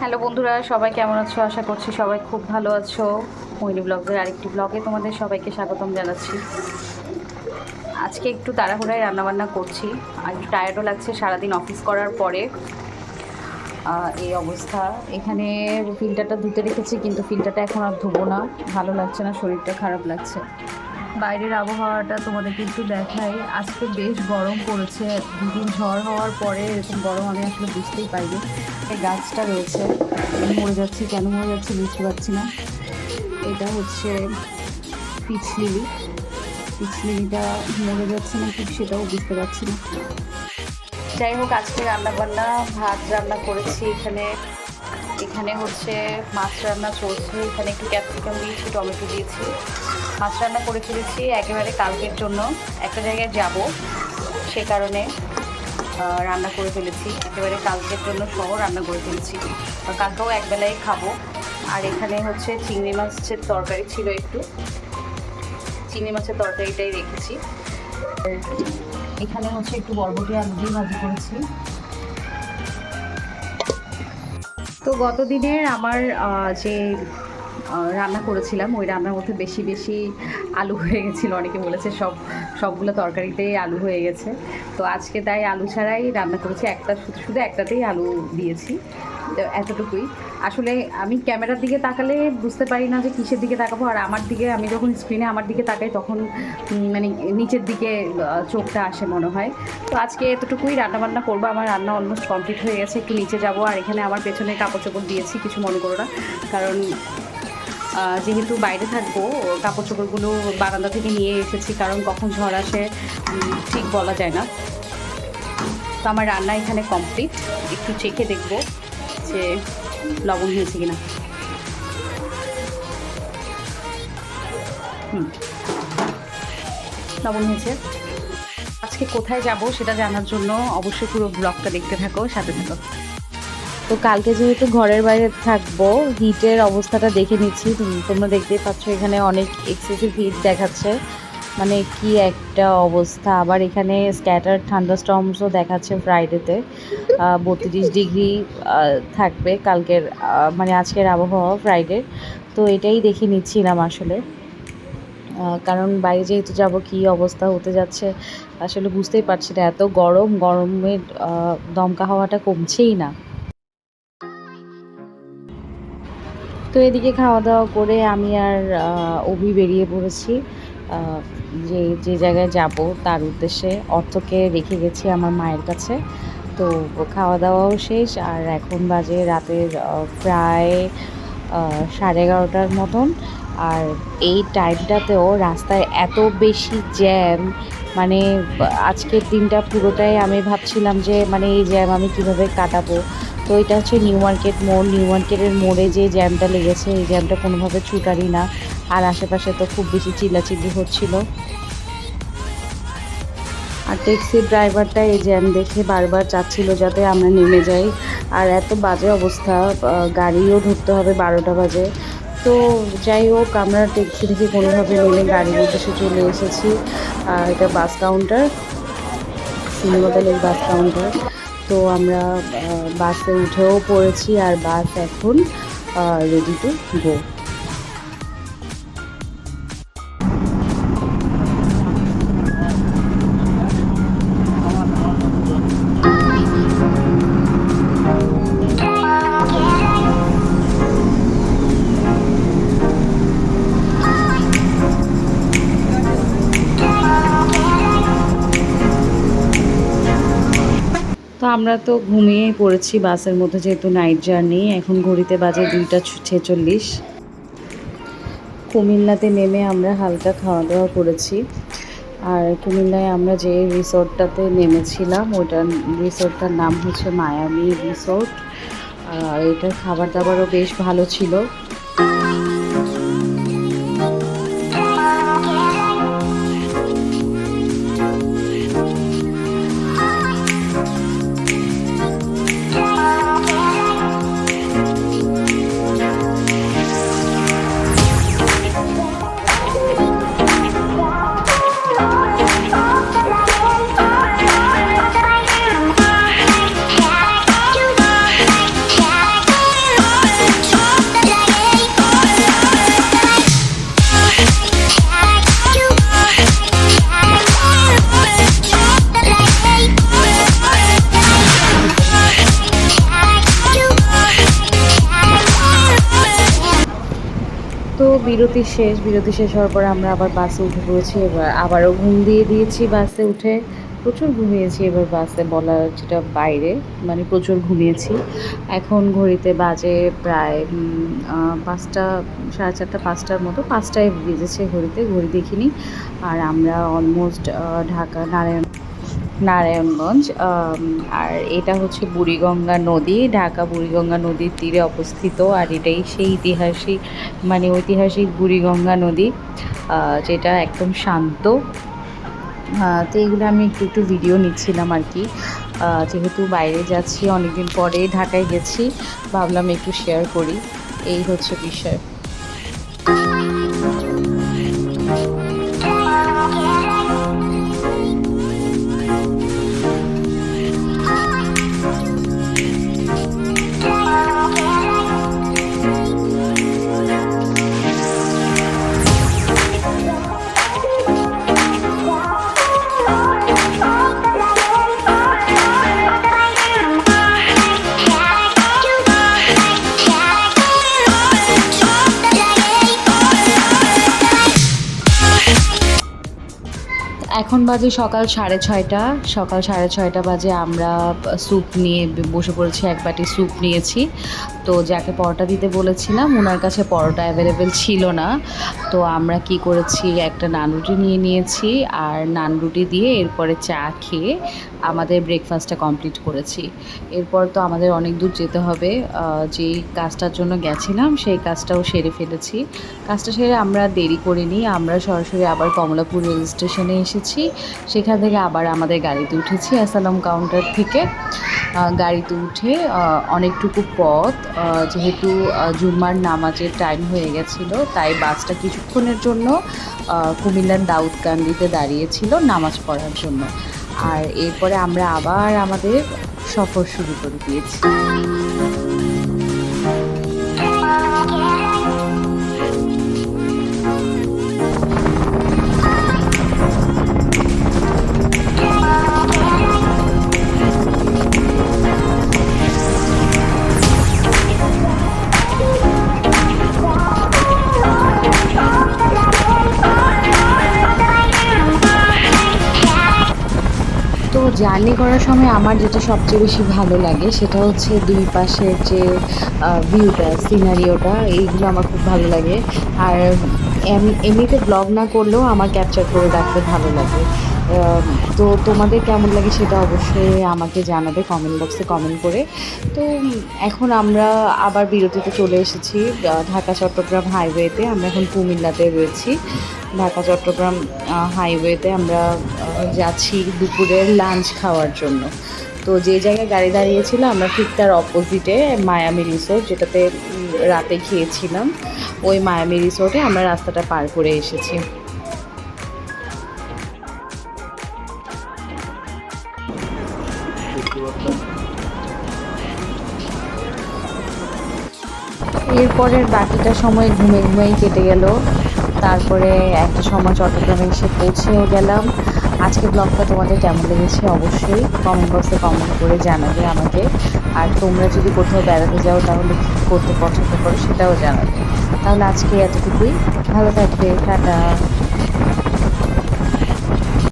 Hello বন্ধুরা, সবাই কেমন আছো? আশা করছি সবাই খুব ভালো আছো। মহিনী ব্লগের আরেকটি ব্লগে তোমাদের সবাইকে স্বাগতম জানাচ্ছি। আজকে একটু তাড়াহুড়ায় রান্নাবান্না করছি। আর একটু টায়ার্ডও লাগছে সারাদিন অফিস করার পরে। এই অবস্থা। এখানে ফিল্টারটা ধুতে রেখেছি, কিন্তু ফিল্টারটা এখন আর ধুবো না। ভালো লাগছে না, শরীরটা খারাপ লাগছে। বাইরের আবহাওয়াটা তোমাদেরকে একটু দেখাই। আজকে বেশ গরম পড়েছে। দুদিন ঝড় হওয়ার পরে এরকম গরম আমি আসলে বুঝতেই পারিনি। এই গাছটা রয়েছে। মরে যাচ্ছি কেন? মরে যাচ্ছি বুঝতে পারছি না। এটা হচ্ছে পিচ লিলি পিচ লিলিটা মরে যাচ্ছে না ঠিক সেটাও বুঝতে পারছি না। যাই হোক, আজকে রান্না বান্না ভাত রান্না করেছি এখানে। এখানে হচ্ছে মাছ রান্না চলছে। এখানে একটু ক্যাপসিকাম দিয়েছি, টমেটো দিয়েছি। মাছ রান্না করে ফেলেছি একেবারে কালকের জন্য। একটা জায়গায় যাব, সে কারণে রান্না করে ফেলেছি। একেবারে কালকের জন্য সহ রান্না করে ফেলেছি। কালকেও একবেলায় খাব। আর এখানে হচ্ছে চিংড়ি মাছের তরকারি ছিল একটু। চিংড়ি মাছের তরকারিটাই রেখেছি। এখানে হচ্ছে একটু বরবটি আলু দিয়ে ভাজি করেছি। তো গত দিনের আমার যে রান্না করেছিলাম, ওই রান্নার মধ্যে বেশি বেশি আলু হয়ে গেছিল। অনেকে বলেছে সব সবগুলো তরকারিতেই আলু হয়ে গেছে। তো আজকে তাই আলু ছাড়াই রান্না করেছি। একটা শুধু শুধু একটাতেই আলু দিয়েছি। এতটুকুই। আসলে আমি ক্যামেরার দিকে তাকালে বুঝতে পারি না যে কিসের দিকে তাকাবো। আর আমার দিকে, আমি যখন স্ক্রিনে আমার দিকে তাকাই, তখন মানে নিচের দিকে চোখটা আসে মনে হয়। তো আজকে এতটুকুই রান্নাবান্না করব। আমার রান্না অলমোস্ট কমপ্লিট হয়ে গেছে। একটু নিচে যাব। আর এখানে আমার পেছনে কাপড় চোপড় দিয়েছি। কিছু মনে করো না। কারণ যেহেতু বাইরে থাকব কাপড় চোপড়গুলো বারান্দা থেকে নিয়ে এসেছি, কারণ কখন ঝড় আসে ঠিক বলা যায় না। তো আমার রান্না এখানে কমপ্লিট একটু চেখে দেখব যে লবণ হয়েছে কিনা। হুম। লবণ হয়েছে। আজকে কোথায় যাব সেটা জানার জন্য অবশ্যই পুরো ব্লগটা দেখতে থাকো, সাথে থাকো। তো কালকে যেহেতু ঘরের বাইরে থাকব হিটের অবস্থাটা দেখে নিচ্ছি। তোমরা দেখতেই পাচ্ছ এখানে অনেক এক্সেসিভ হিট দেখাচ্ছে। মানে কি একটা অবস্থা। আবার এখানে স্ক্যাটার ঠান্ডা থান্ডারস্টর্মসও দেখাচ্ছে ফ্রাইডেতে বত্রিশ ডিগ্রি থাকবে কালকের মানে আজকের আবহাওয়া ফ্রাইডে তো এটাই দেখে নিচ্ছিলাম আসলে। কারণ বাইরে যেহেতু যাব, কি অবস্থা হতে যাচ্ছে আসলে বুঝতেই পারছি না। এত গরম গরমের দমকা হাওয়াটা কমছেই না। তো এদিকে খাওয়া দাওয়া করে আমি আর অভি বেরিয়ে পড়েছি। যে যে জায়গায় যাব তার উদ্দেশ্যে অর্থকে রেখে গেছি আমার মায়ের কাছে। তো খাওয়া দাওয়াও শেষ আর এখন বাজে রাতের প্রায় সাড়ে এগারোটার মতন। আর এই টাইমটাতেও রাস্তায় এত বেশি জ্যাম মানে আজকের দিনটা পুরোটাই আমি ভাবছিলাম যে মানে এই জ্যাম আমি কীভাবে কাটাবো। তো এটা হচ্ছে নিউ মার্কেট মোড় নিউ মার্কেটের মোড়ে যে জ্যামটা লেগেছে, এই জ্যামটা কোনোভাবে ছুটারই না। আর আশেপাশে তো খুব বেশি চিল্লাচিল্লি হচ্ছিল। আর ট্যাক্সির ড্রাইভারটা এই জ্যাম দেখে বারবার চাচ্ছিল যাতে আমরা নেমে যাই। আর এত বাজে অবস্থা গাড়িও ধরতে হবে বারোটা বাজে। তো যাই হোক, আমরা ট্যাক্সি দেখি কোনোভাবে নেমে গাড়ির উদ্দেশ্যে চলে এসেছি। আর এটা বাস কাউন্টার, সিনেমাতালের বাস কাউন্টার। তো আমরা বাসে উঠেও পড়েছি আর বাস এখন রেডি টু গো আমরা তো ঘুমিয়েই পড়েছি, বাসের মধ্যে যেহেতু নাইট জার্নি এখন ঘড়িতে বাজে দুইটা ছেচল্লিশ। কুমিল্লাতে নেমে আমরা হালকা খাওয়া দাওয়া করেছি। আর কুমিল্লায় আমরা যে রিসোর্টটাতে নেমেছিলাম, ওটার রিসোর্টটার নাম হচ্ছে মায়ামি রিসোর্ট আর এটার খাবার দাবারও বেশ ভালো ছিল। বিরতি শেষ বিরতি শেষ হওয়ার পরে আমরা আবার বাসে উঠে পড়েছি, এবার আবারও ঘুম দিয়ে দিয়েছি বাসে উঠে। প্রচুর ঘুমিয়েছি এবার বাসে বলা যেটা বাইরে মানে প্রচুর ঘুমিয়েছি। এখন ঘড়িতে বাজে প্রায় পাঁচটা, সাড়ে চারটা, পাঁচটার মতো, পাঁচটায় বেজেছে ঘড়িতে, ঘড়ি দেখিনি। আর আমরা অলমোস্ট ঢাকা, নারায়ণ নারায়ণগঞ্জ আর এটা হচ্ছে বুড়িগঙ্গা নদী, ঢাকা বুড়িগঙ্গা নদীর তীরে অবস্থিত, আর এটাই সেই ঐতিহাসিক মানে ঐতিহাসিক বুড়িগঙ্গা নদী যেটা একদম শান্ত। তো এইগুলো আমি একটু একটু ভিডিও নিচ্ছিলাম আর কি। যেহেতু বাইরে যাচ্ছি, অনেকদিন পরে ঢাকায় গেছি, ভাবলাম একটু শেয়ার করি। এই হচ্ছে বিষয়। এখন বাজে সকাল সাড়ে ছয়টা। সকাল সাড়ে ছয়টা বাজে আমরা স্যুপ নিয়ে বসে পড়েছি, এক বাটি স্যুপ নিয়েছি। তো যাকে পরোটা দিতে বলেছিলাম ওনার কাছে পরোটা অ্যাভেলেবেল ছিল না। তো আমরা কি করেছি, একটা নান রুটি নিয়ে নিয়েছি আর নান রুটি দিয়ে এরপরে চা খেয়ে আমাদের ব্রেকফাস্টটা কমপ্লিট করেছি। এরপর তো আমাদের অনেক দূর যেতে হবে যেই কাজটার জন্য গেছিলাম সেই কাজটাও সেরে ফেলেছি। কাজটা সেরে আমরা দেরি করিনি, আমরা সরাসরি আবার কমলাপুর রেল স্টেশনে এসেছি। সেখান থেকে আবার আমাদের গাড়িতে উঠেছি অ্যাসালাম কাউন্টার থেকে। গাড়িতে উঠে অনেকটুকু পথ যেহেতু জুম্মার নামাজের টাইম হয়ে গেছিল, তাই বাসটা কিছুক্ষণের জন্য কুমিল্লার দাউদকান্দিতে দাঁড়িয়েছিল নামাজ পড়ার জন্য। আর এরপরে আমরা আবার আমাদের সফর শুরু করে দিয়েছি। জার্নি করার সময় আমার যেটা সবচেয়ে বেশি ভালো লাগে সেটা হচ্ছে দুই পাশের যে ভিউটা সিনারিওটা এইগুলো আমার খুব ভালো লাগে। আর এম- এমনিতে ব্লগ না করলেও আমার ক্যাপচার করে রাখতে ভালো লাগে। তো তোমাদের কেমন লাগে সেটা অবশ্যই আমাকে জানাবে কমেন্ট বক্সে কমেন্ট করে। তো এখন আমরা আবার বিরতিতে চলে এসেছি ঢাকা, চট্টগ্রাম হাইওয়েতে আমরা এখন কুমিল্লাতে রয়েছি। ঢাকা, চট্টগ্রাম হাইওয়েতে আমরা যাচ্ছি দুপুরের লাঞ্চ খাওয়ার জন্য। তো যে জায়গায় গাড়ি দাঁড়িয়েছিল, আমরা ঠিক তার অপোজিটে মায়ামি রিসোর্ট যেটাতে রাতে খেয়েছিলাম। ওই মায়ামি রিসোর্টে আমরা রাস্তাটা পার করে এসেছি। এরপরের বাকিটা সময় ঘুমে ঘুমেই কেটে গেল। তারপরে একটা সময় চট্টগ্রামে এসে পৌঁছেও গেলাম। আজকে ব্লগটা তোমাদের কেমন লেগেছে অবশ্যই কমেন্ট বক্সে কমেন্ট করে জানাবে আমাকে। আর তোমরা যদি কোথাও বেড়াতে যাও তাহলে কী করতে পছন্দ করো সেটাও জানাবে। তাহলে আজকে এতটুকুই। ভালো থাকবে। টাটা।